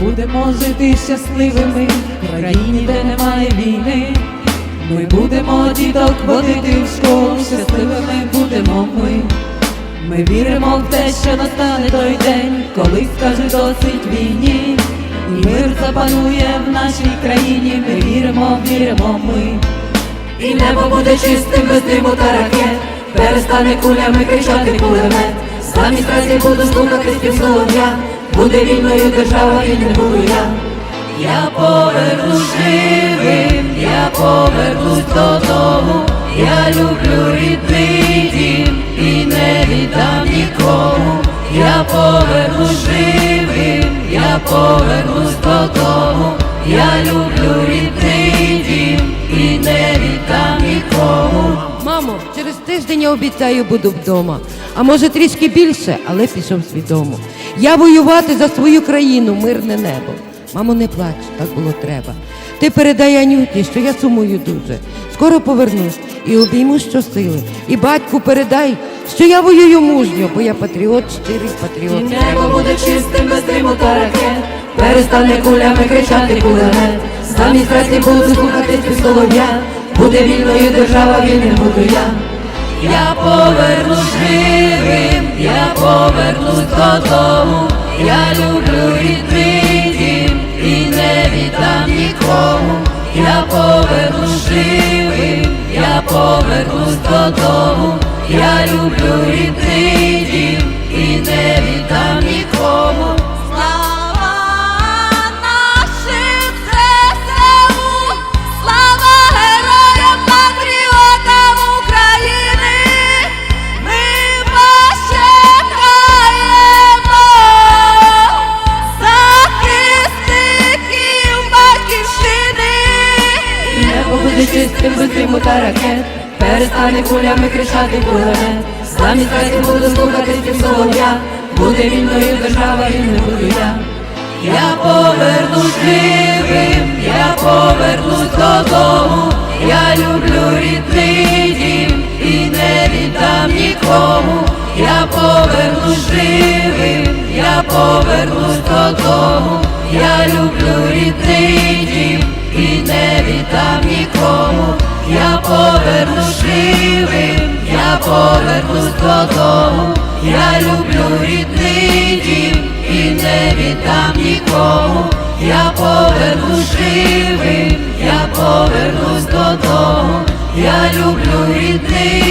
будемо жити щасливими в країні, де немає війни. Ми будемо діток водити в школу, щасливими будемо ми. Ми віримо в те, що настане той день, коли скаже досить війні. І мир запанує в нашій країні, ми віримо, віримо ми. І небо буде чистим без диму та ракет, перестане кулями кричати кулемет. Замість разів буду слухати спів солов'я, буде вільною держава, і не буду я. Я повернусь живим, я повернусь додому, я люблю рідний дім і не віддам нікому. Я повернусь живим, я повернусь додому, я люблю рідний дім і не віддам нікому. Мамо, через тиждень я обіцяю буду вдома. А може трішки більше, але пішов свідомо. Я воювати за свою країну, мирне небо. Мамо, не плач, так було треба. Ти передай Анюті, що я сумую дуже. Скоро повернусь і обійму щосили. І батьку передай, що я воюю мужньо, бо я патріот, щирий І патріот. небо буде чистим без диму та ракет, перестане кулями кричати кулемет. Замість разів буду слухати спів солов'я, буде вільною держава, вільним буду я. Я повернусь повернусь додому, я люблю рідний дім і не віддам нікому. Я повернусь живим, я повернусь додому, я люблю рідний без диму та ракет, перестане кулями кричати кулемет. Замість разів буду слухати спів солов'я, буде вільною держава, і не буду я. Я повернусь живим, я повернусь додому, я люблю рідний дім і не віддам нікому. Я повернусь живим, я повернусь додому, Я повернусь живим, я повернусь додому, я люблю рідний дім і не віддам нікому. Я повернусь живим, я повернусь додому, я люблю рідний